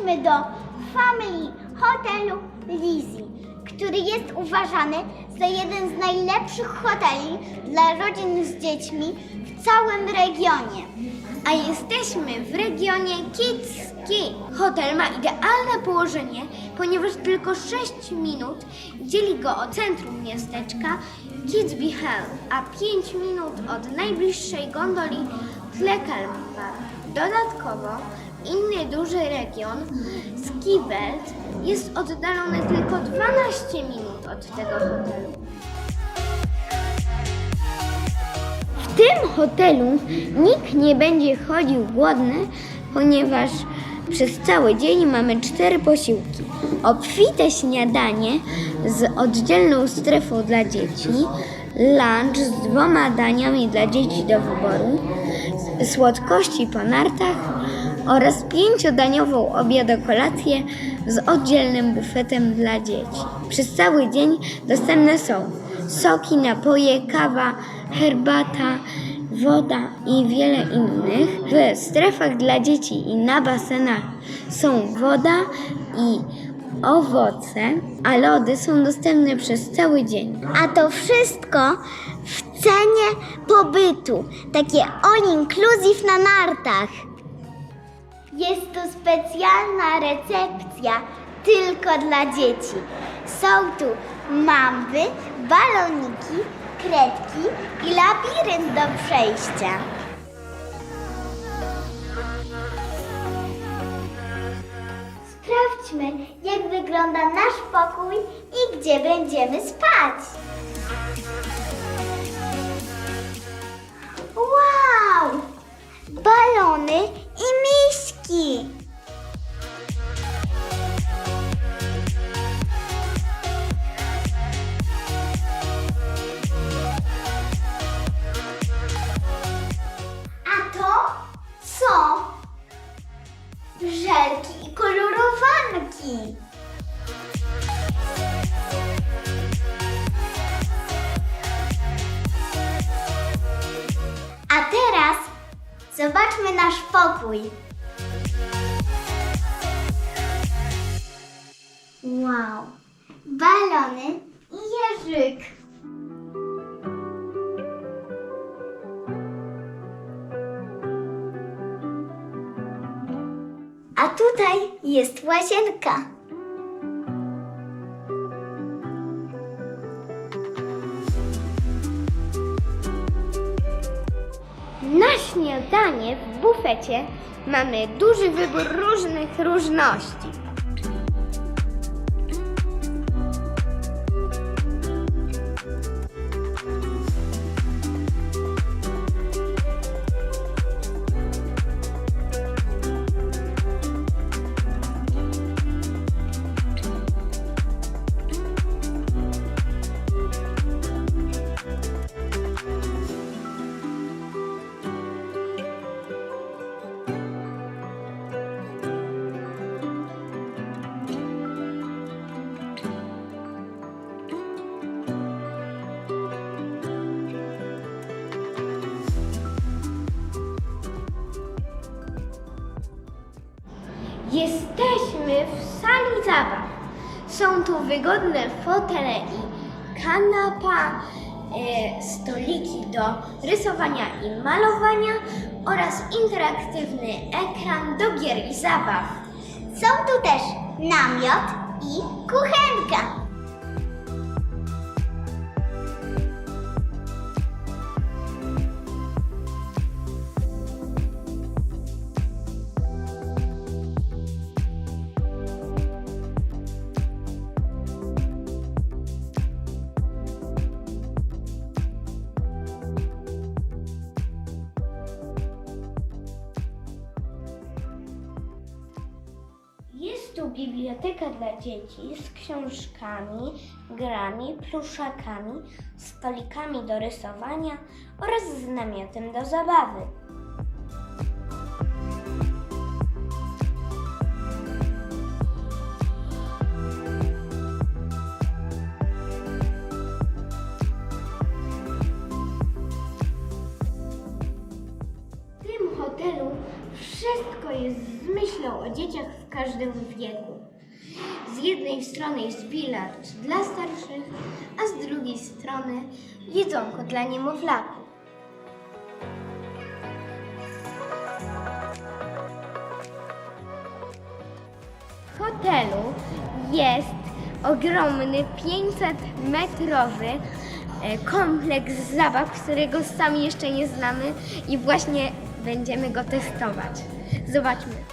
Jesteśmy do Family Hotelu Lizzy, który jest uważany za jeden z najlepszych hoteli dla rodzin z dziećmi w całym regionie. A jesteśmy w regionie Kicki. Hotel ma idealne położenie, ponieważ tylko 6 minut dzieli go od centrum miasteczka Kitzby Hell, a 5 minut od najbliższej gondoli Tlekelmar. Dodatkowo inny duży region, Skibelt, jest oddalony tylko 12 minut od tego hotelu. W tym hotelu nikt nie będzie chodził głodny, ponieważ przez cały dzień mamy cztery posiłki. Obfite śniadanie z oddzielną strefą dla dzieci, lunch z dwoma daniami dla dzieci do wyboru, słodkości po nartach oraz pięciodaniową obiadokolację z oddzielnym bufetem dla dzieci. Przez cały dzień dostępne są soki, napoje, kawa, herbata, woda i wiele innych. W strefach dla dzieci i na basenach są woda i owoce, a lody są dostępne przez cały dzień. A to wszystko w cenie pobytu. Takie all inclusive na nartach. Jest tu specjalna recepcja tylko dla dzieci. Są tu mamby, baloniki, kredki i labirynt do przejścia. Sprawdźmy, jak wygląda nasz pokój i gdzie będziemy spać. Wow! Balony i miśki! Wow, balony i jeżyk. A tutaj jest łazienka. Na śniadanie w bufecie mamy duży wybór różnych różności. Jesteśmy w sali zabaw. Są tu wygodne fotele i kanapa, e, stoliki do rysowania i malowania oraz interaktywny ekran do gier i zabaw. Są tu też namiot i kuchenka. Biblioteka dla dzieci z książkami, grami, pluszakami, stolikami do rysowania oraz z namiotem do zabawy. W tym hotelu wszystko jest z myślą o dzieciach w każdym wieku. Jednej strony jest bilard dla starszych, a z drugiej strony jedzonko dla niemowlaków. W hotelu jest ogromny 500-metrowy e, kompleks zabaw, którego sami jeszcze nie znamy i właśnie będziemy go testować. Zobaczmy.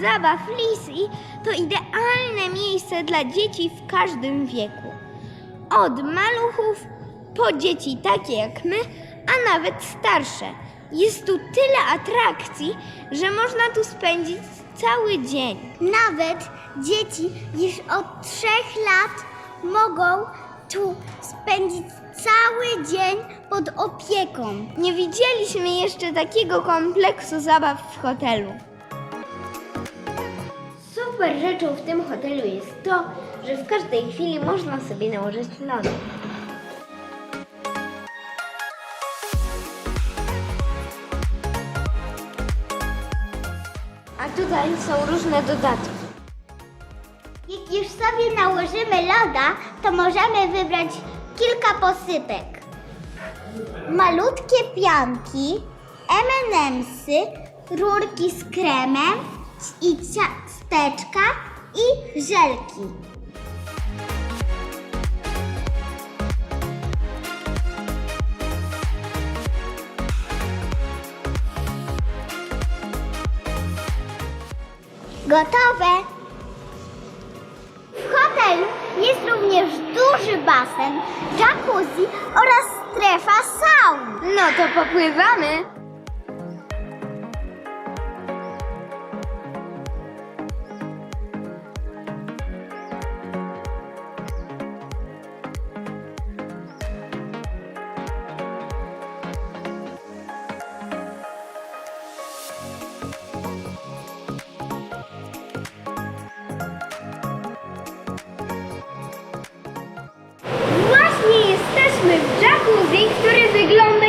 Zabaw Lizzie, to idealne miejsce dla dzieci w każdym wieku. Od maluchów po dzieci takie jak my, a nawet starsze. Jest tu tyle atrakcji, że można tu spędzić cały dzień. Nawet dzieci już od trzech lat mogą tu spędzić cały dzień pod opieką. Nie widzieliśmy jeszcze takiego kompleksu zabaw w hotelu. Super rzeczą w tym hotelu jest to, że w każdej chwili można sobie nałożyć lody. A tutaj są różne dodatki. Jak już sobie nałożymy loda, to możemy wybrać kilka posypek. Malutkie pianki, M&M'sy, rurki z kremem i ciasteczka i żelki. Gotowe! W hotelu jest również duży basen, jacuzzi oraz strefa saun. No to popływamy. Jacuzzi, który wygląda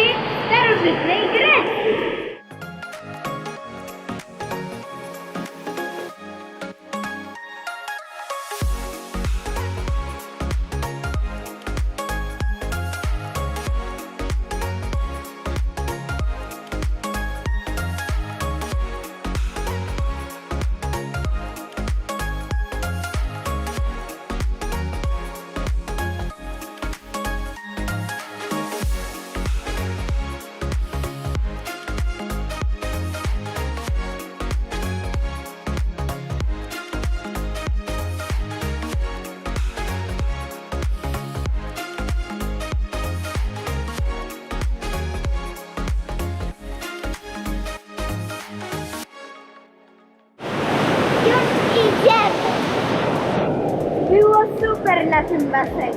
naszym basenie.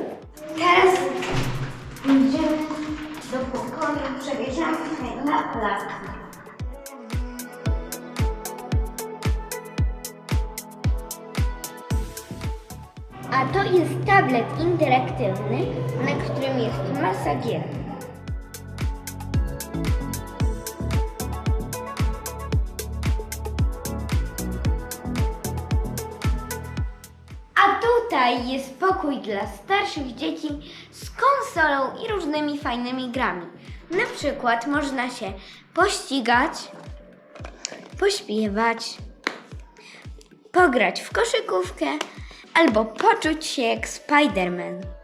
Teraz idziemy do pokoju przebieżanki na plac. A to jest tablet interaktywny, na którym jest masa gier. Tutaj jest pokój dla starszych dzieci z konsolą i różnymi fajnymi grami. Na przykład można się pościgać, pośpiewać, pograć w koszykówkę albo poczuć się jak Spider-Man.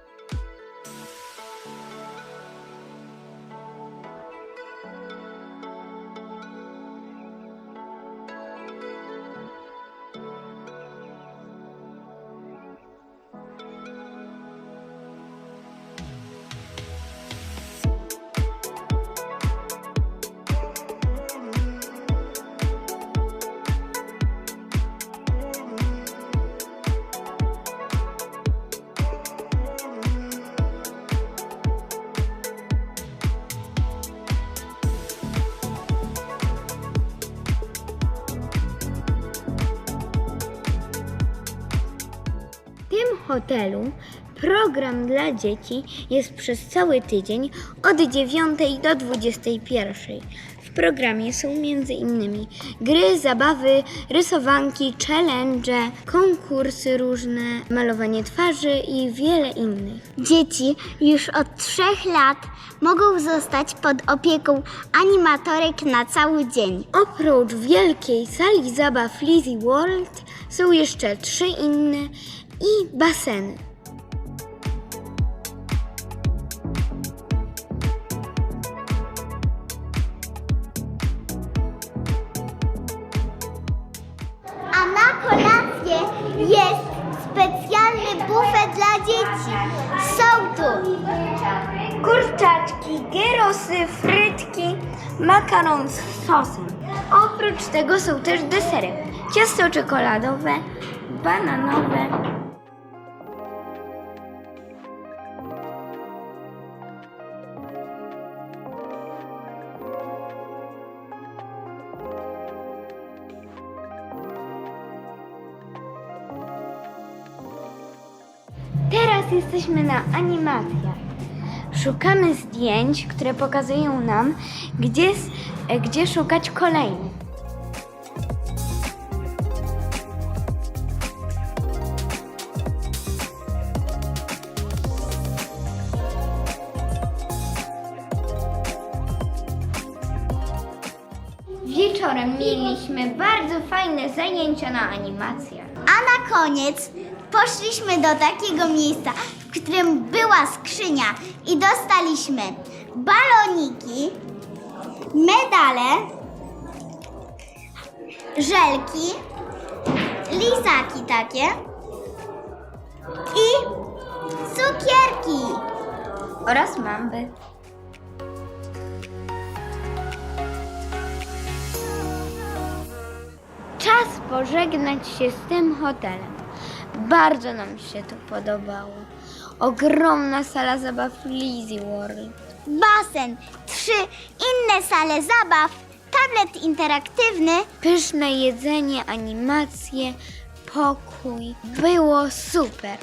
Hotelu program dla dzieci jest przez cały tydzień od 9 do 21. W programie są m.in. gry, zabawy, rysowanki, challenge, konkursy różne, malowanie twarzy i wiele innych. Dzieci już od trzech lat mogą zostać pod opieką animatorek na cały dzień. Oprócz wielkiej sali zabaw Lizzy World są jeszcze trzy inne i baseny. A na kolację jest specjalny bufet dla dzieci. Są tu Kurczaczki, gierosy, frytki, makaron z sosem. Oprócz tego są też desery. Ciasto czekoladowe, bananowe. Jesteśmy na animacjach. Szukamy zdjęć, które pokazują nam, gdzie, e, gdzie szukać kolejnych. Wieczorem mieliśmy bardzo fajne zajęcia na animacjach. A na koniec poszliśmy do takiego miejsca, w którym była skrzynia i dostaliśmy baloniki, medale, żelki, lizaki takie i cukierki. oraz mamby. Czas pożegnać się z tym hotelem. Bardzo nam się to podobało. Ogromna sala zabaw Lizzy World. Basen, trzy inne sale zabaw, tablet interaktywny, Pyszne jedzenie, animacje, pokój. Było super.